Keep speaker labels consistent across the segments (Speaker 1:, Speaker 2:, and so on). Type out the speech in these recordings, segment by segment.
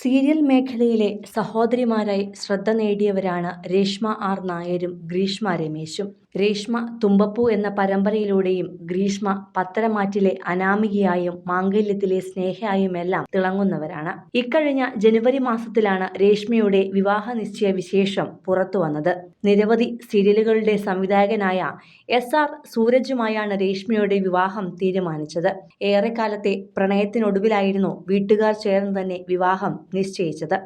Speaker 1: Serial മേഖലയിലെ സഹോദരിമാരായി ശ്രദ്ധ നേടിയവരാണ് Reshma R നായരും ഗ്രീഷ്മ രമേശും. രേഷ്മ തുമ്പപ്പൂ എന്ന പരമ്പരയിലൂടെയും ഗ്രീഷ്മ പത്തരമാറ്റിലെ അനാമികയായും മാംഗല്യത്തിലെ സ്നേഹയായുമെല്ലാം തിളങ്ങുന്നവരാണ്. ഇക്കഴിഞ്ഞ ജനുവരി മാസത്തിലാണ് രേഷ്മയുടെ വിവാഹ നിശ്ചയ വിശേഷം പുറത്തുവന്നത് നിരവധി സീരിയലുകളുടെ സംവിധായകനായ എസ് ആർ സൂരജുമായാണ് രേഷ്മയുടെ വിവാഹം തീരുമാനിച്ചത്. ഏറെക്കാലത്തെ പ്രണയത്തിനൊടുവിലായിരുന്നു വീട്ടുകാർ ചേർന്ന് തന്നെ വിവാഹം നിശ്ചയിച്ചത്.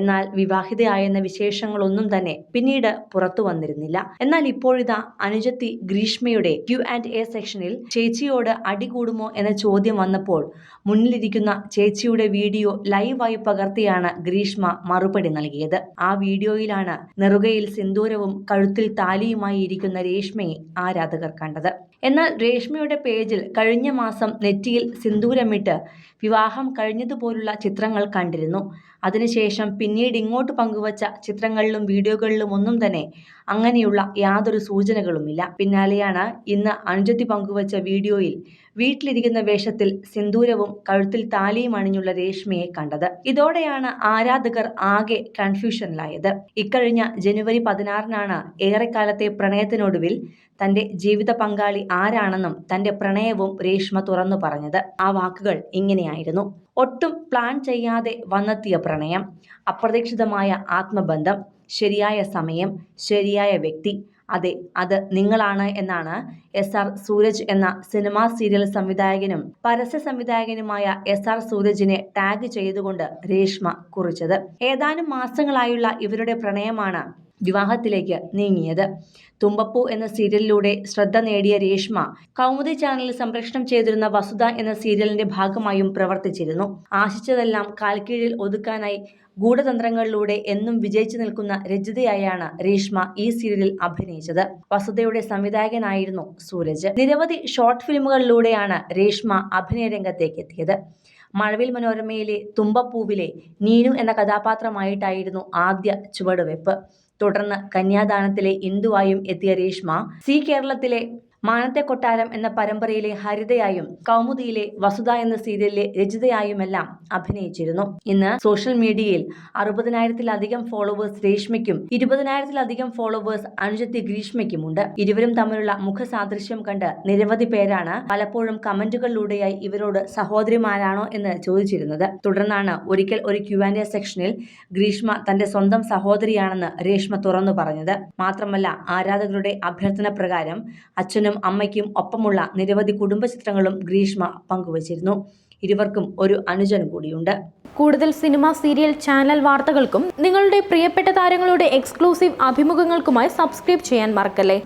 Speaker 1: എന്നാൽ വിവാഹിതയായെന്ന വിശേഷങ്ങളൊന്നും തന്നെ പിന്നീട് പുറത്തു വന്നിരുന്നില്ല. എന്നാൽ ഇപ്പോഴിതാ അനുജത്തി ഗ്രീഷ്മയുടെ ക്യു ആൻഡ് എ സെക്ഷനിൽ ചേച്ചിയോട് അടി കൂടുമോ എന്ന ചോദ്യം വന്നപ്പോൾ മുന്നിലിരിക്കുന്ന ചേച്ചിയുടെ വീഡിയോ ലൈവായി പകർത്തിയാണ് ഗ്രീഷ്മ മറുപടി നൽകിയത്. ആ വീഡിയോയിലാണ് നെറുകയിൽ സിന്ദൂരവും കഴുത്തിൽ താലിയുമായി ഇരിക്കുന്ന രേഷ്മയെ ആരാധകർ കണ്ടത്. എന്നാൽ രേഷ്മയുടെ പേജിൽ കഴിഞ്ഞ മാസം നെറ്റിയിൽ സിന്ദൂരമിട്ട് വിവാഹം കഴിഞ്ഞതുപോലുള്ള ചിത്രങ്ങൾ കണ്ടിരുന്നു. അതിനുശേഷം പിന്നീട് ഇങ്ങോട്ട് പങ്കുവച്ച ചിത്രങ്ങളിലും വീഡിയോകളിലും ഒന്നും തന്നെ അങ്ങനെയുള്ള യാതൊരു സൂചനകളുമില്ല. പിന്നാലെയാണ് ഇന്ന് അനുജത്തി പങ്കുവച്ച വീഡിയോയിൽ വീട്ടിലിരിക്കുന്ന വേഷത്തിൽ സിന്ദൂരവും കഴുത്തിൽ താലിയും അണിഞ്ഞുള്ള രേഷ്മയെ കണ്ടത്. ഇതോടെയാണ് ആരാധകർ ആകെ കൺഫ്യൂഷനിലായത്. ഇക്കഴിഞ്ഞ ജനുവരി പതിനാറിനാണ് ഏറെക്കാലത്തെ പ്രണയത്തിനൊടുവിൽ തന്റെ ജീവിത പങ്കാളി ആരാണെന്നും തന്റെ പ്രണയവും രേഷ്മ തുറന്നു പറഞ്ഞത്. ആ വാക്കുകൾ ഇങ്ങനെയായിരുന്നു. ഒട്ടും പ്ലാൻ ചെയ്യാതെ വന്നെത്തിയ പ്രണയം അപ്രതീക്ഷിതമായ ആത്മബന്ധം ശരിയായ സമയം ശരിയായ വ്യക്തി അതെ അത് നിങ്ങളാണ് എന്നാണ് എസ് ആർ സൂരജ് എന്ന സിനിമാ സീരിയൽ സംവിധായകനും പരസ്യ സംവിധായകനുമായ എസ് ആർ സൂരജിനെ ടാഗ് ചെയ്തുകൊണ്ട് രേഷ്മ കുറിച്ചത്. ഏതാനും മാസങ്ങളായുള്ള ഇവരുടെ പ്രണയമാണ് വിവാഹത്തിലേക്ക് നീങ്ങിയത്. തുമ്പപ്പൂ എന്ന സീരിയലിലൂടെ ശ്രദ്ധ നേടിയ രേഷ്മ കൗമുദി ചാനലിൽ സംപ്രേഷണം ചെയ്തിരുന്ന വസുധ എന്ന സീരിയലിന്റെ ഭാഗമായും പ്രവർത്തിച്ചിരുന്നു. ആശിച്ചതെല്ലാം കാൽക്കീഴിൽ ഒതുക്കാനായി ഗൂഢതന്ത്രങ്ങളിലൂടെ എന്നും വിജയിച്ചു നിൽക്കുന്ന രചിതയായാണ് രേഷ്മ ഈ സീരിയലിൽ അഭിനയിച്ചത്. വസുധയുടെ സംവിധായകനായിരുന്നു സൂരജ്. നിരവധി ഷോർട്ട് ഫിലിമുകളിലൂടെയാണ് രേഷ്മ അഭിനയ രംഗത്തേക്ക് എത്തിയത്. മഴവിൽ മനോരമയിലെ തുമ്പപ്പൂവിലെ നീനു എന്ന കഥാപാത്രമായിട്ടായിരുന്നു ആദ്യ ചുവടുവെപ്പ് തുടർന്ന് കന്യാദാനത്തിലെ ഇന്ദുവായും എത്തിയ രേഷ്മ സി കേരളത്തിലെ മാനത്തെ കൊട്ടാരം എന്ന പരമ്പരയിലെ ഹരിതയായും കൗമുദിയിലെ വസുധ എന്ന സീരിയലിലെ രചിതയായുമെല്ലാം അഭിനയിച്ചിരുന്നു. ഇന്ന് സോഷ്യൽ മീഡിയയിൽ അറുപതിനായിരത്തിലധികം ഫോളോവേഴ്സ് രേഷ്മയ്ക്കും ഇരുപതിനായിരത്തിലധികം ഫോളോവേഴ്സ് അനുജത്തി ഗ്രീഷ്മയ്ക്കുമുണ്ട്. ഇരുവരും തമ്മിലുള്ള മുഖസാദൃശ്യം കണ്ട് നിരവധി പേരാണ് പലപ്പോഴും കമന്റുകളിലൂടെയായി ഇവരോട് സഹോദരിമാരാണോ എന്ന് ചോദിച്ചിരുന്നത്. തുടർന്നാണ് ഒരിക്കൽ ഒരു ക്യു ആൻഡ് എ സെക്ഷനിൽ ഗ്രീഷ്മ തന്റെ സ്വന്തം സഹോദരിയാണെന്ന് രേഷ്മ തുറന്നു പറഞ്ഞത്. മാത്രമല്ല ആരാധകരുടെ അഭ്യർത്ഥന പ്രകാരം അച്ഛനും അമ്മയ്ക്കും ഒപ്പമുള്ള നിരവധി കുടുംബ ചിത്രങ്ങളും ഗ്രീഷ്മ പങ്കുവച്ചിരുന്നു. ഇരുവർക്കും ഒരു അനുജൻ കൂടിയുണ്ട്.
Speaker 2: കൂടുതൽ സിനിമ സീരിയൽ ചാനൽ വാർത്തകൾക്കും നിങ്ങളുടെ പ്രിയപ്പെട്ട താരങ്ങളുടെ എക്സ്ക്ലൂസീവ് അഭിമുഖങ്ങൾക്കുമായി സബ്സ്ക്രൈബ് ചെയ്യാൻ മറക്കല്ലേ?